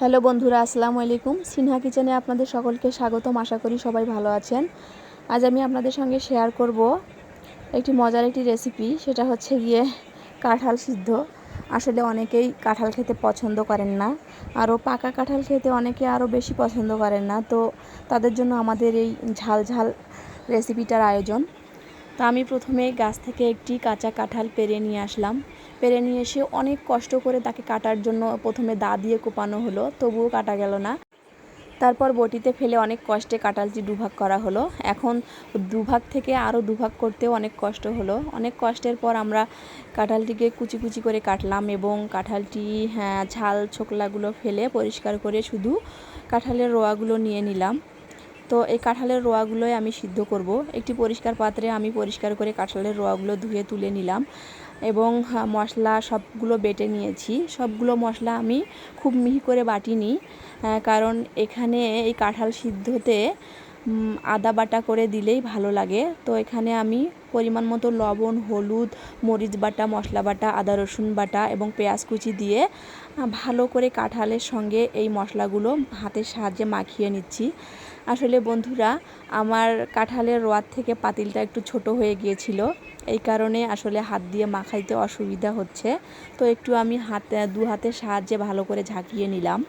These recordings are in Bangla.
হ্যালো বন্ধুরা, আসসালামু আলাইকুম। সিনহা কিচেনে আপনাদের সকলকে স্বাগতম। আশা করি সবাই ভালো আছেন। আজ আমি আপনাদের সঙ্গে শেয়ার করব একটি মজার একটি রেসিপি সেটা হচ্ছে গিয়ে কাঁঠাল সিদ্ধ। আসলে অনেকেই কাঁঠাল খেতে পছন্দ করেন না, আরও পাকা কাঁঠাল খেতে অনেকে আরও বেশি পছন্দ করেন না। তো তাদের জন্য আমাদের এই ঝাল ঝাল রেসিপিটার আয়োজন। তো আমি প্রথমে গাছ থেকে একটি কাঁচা কাঁঠাল পেরে নিয়ে আসলাম। পেরে নিয়ে এসে অনেক কষ্ট করে তাকে কাটার জন্য প্রথমে দা দিয়ে কোপানো হলো, তবুও কাটা গেল না। তারপর বটিতে ফেলে অনেক কষ্টে কাঁঠালটি দুভাগ করা হলো। এখন দুভাগ থেকে আরও দুভাগ করতেও অনেক কষ্ট হলো। অনেক কষ্টের পর আমরা কাঁঠালটিকে কুচি কুচি করে কাটলাম এবং কাঁঠালটি হ্যাঁ ঝাল ছোকলাগুলো ফেলে পরিষ্কার করে শুধু কাঁঠালের রোয়াগুলো নিয়ে নিলাম। তো এই কাঁঠালের রোয়াগুলোই আমি সিদ্ধ করব। একটি পরিষ্কার পাত্রে আমি পরিষ্কার করে কাঁঠালের রোয়াগুলো ধুয়ে তুলে নিলাম। এবং মশলা সবগুলো বেটে নিয়েছি। সবগুলো মশলা আমি খুব মিহি করে বাটিনি কারণ এখানে এই কাঁঠাল সিদ্ধতে আদা বাটা করে দিলেই ভালো লাগে। তো এখানে আমি পরিমাণ মতো লবণ, হলুদ, মরিচ বাটা, মশলা বাটা, আদা রসুন বাটা এবং পেঁয়াজ কুচি দিয়ে ভালো করে কাঁঠালের সঙ্গে এই মশলাগুলো হাতের সাহায্যে মাখিয়ে নিচ্ছি। আসলে বন্ধুরা, আমার কাঁঠালের রোয়ার থেকে পাতিলটা একটু ছোট হয়ে গিয়েছিল। এই কারণে আসলে হাত দিয়ে মাখাইতে অসুবিধা হচ্ছে। তো একটু আমি হাতে, দু হাতের সাহায্যে ভালো করে ঝাঁকিয়ে নিলাম।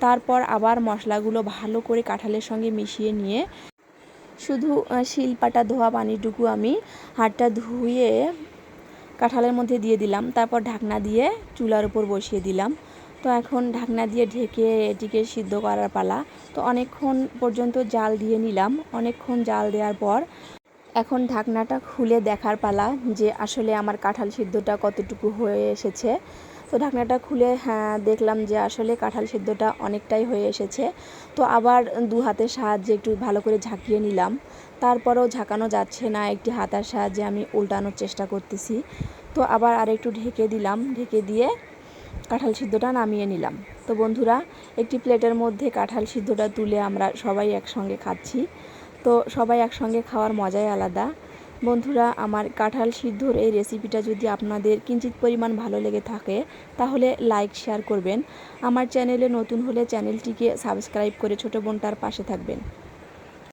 তারপর আবার মশলাগুলো ভালো করে কাঁঠালের সঙ্গে মিশিয়ে নিয়ে শুধু শিলপাটা ধোয়া পানিটুকু আমি হাতটা ধুয়ে কাঁঠালের মধ্যে দিয়ে দিলাম। তারপর ঢাকনা দিয়ে চুলার উপর বসিয়ে দিলাম। তো এখন ঢাকনা দিয়ে ঢেকে এটিকে সিদ্ধ করার পালা। তো অনেকক্ষণ পর্যন্ত জাল দিয়ে নিলাম। অনেকক্ষণ জাল দেওয়ার পর এখন ঢাকনাটা খুলে দেখার পালা যে আসলে আমার কাঁঠাল সিদ্ধটা কতটুকু হয়ে এসেছে। তো ঢাকনাটা খুলে হ্যাঁ দেখলাম যে আসলে কাঁঠাল সিদ্ধটা অনেকটাই হয়ে এসেছে। তো আবার দু হাতের সাহায্যে একটু ভালো করে ঝাঁকিয়ে নিলাম। তারপরেও ঝাঁকানো যাচ্ছে না একটি হাতার সাহায্যে আমি উল্টানোর চেষ্টা করতেছি। তো আবার আর একটু ঢেকে দিলাম, ঢেকে দিয়ে কাঁঠাল সিদ্ধটা নামিয়ে নিলাম। তো বন্ধুরা, একটি প্লেটের মধ্যে কাঁঠাল সিদ্ধটা তুলে আমরা সবাই একসঙ্গে খাচ্ছি। তো সবাই একসঙ্গে খাওয়ার মজাই আলাদা। বন্ধুরা, আমার কাঁঠাল সিদ্ধর এই রেসিপিটা যদি আপনাদের কিঞ্চিত পরিমাণ ভালো লেগে থাকে, তাহলে লাইক শেয়ার করবেন। আমার চ্যানেলে নতুন হলে চ্যানেলটিকে সাবস্ক্রাইব করে ছোটো বোনটার পাশে থাকবেন।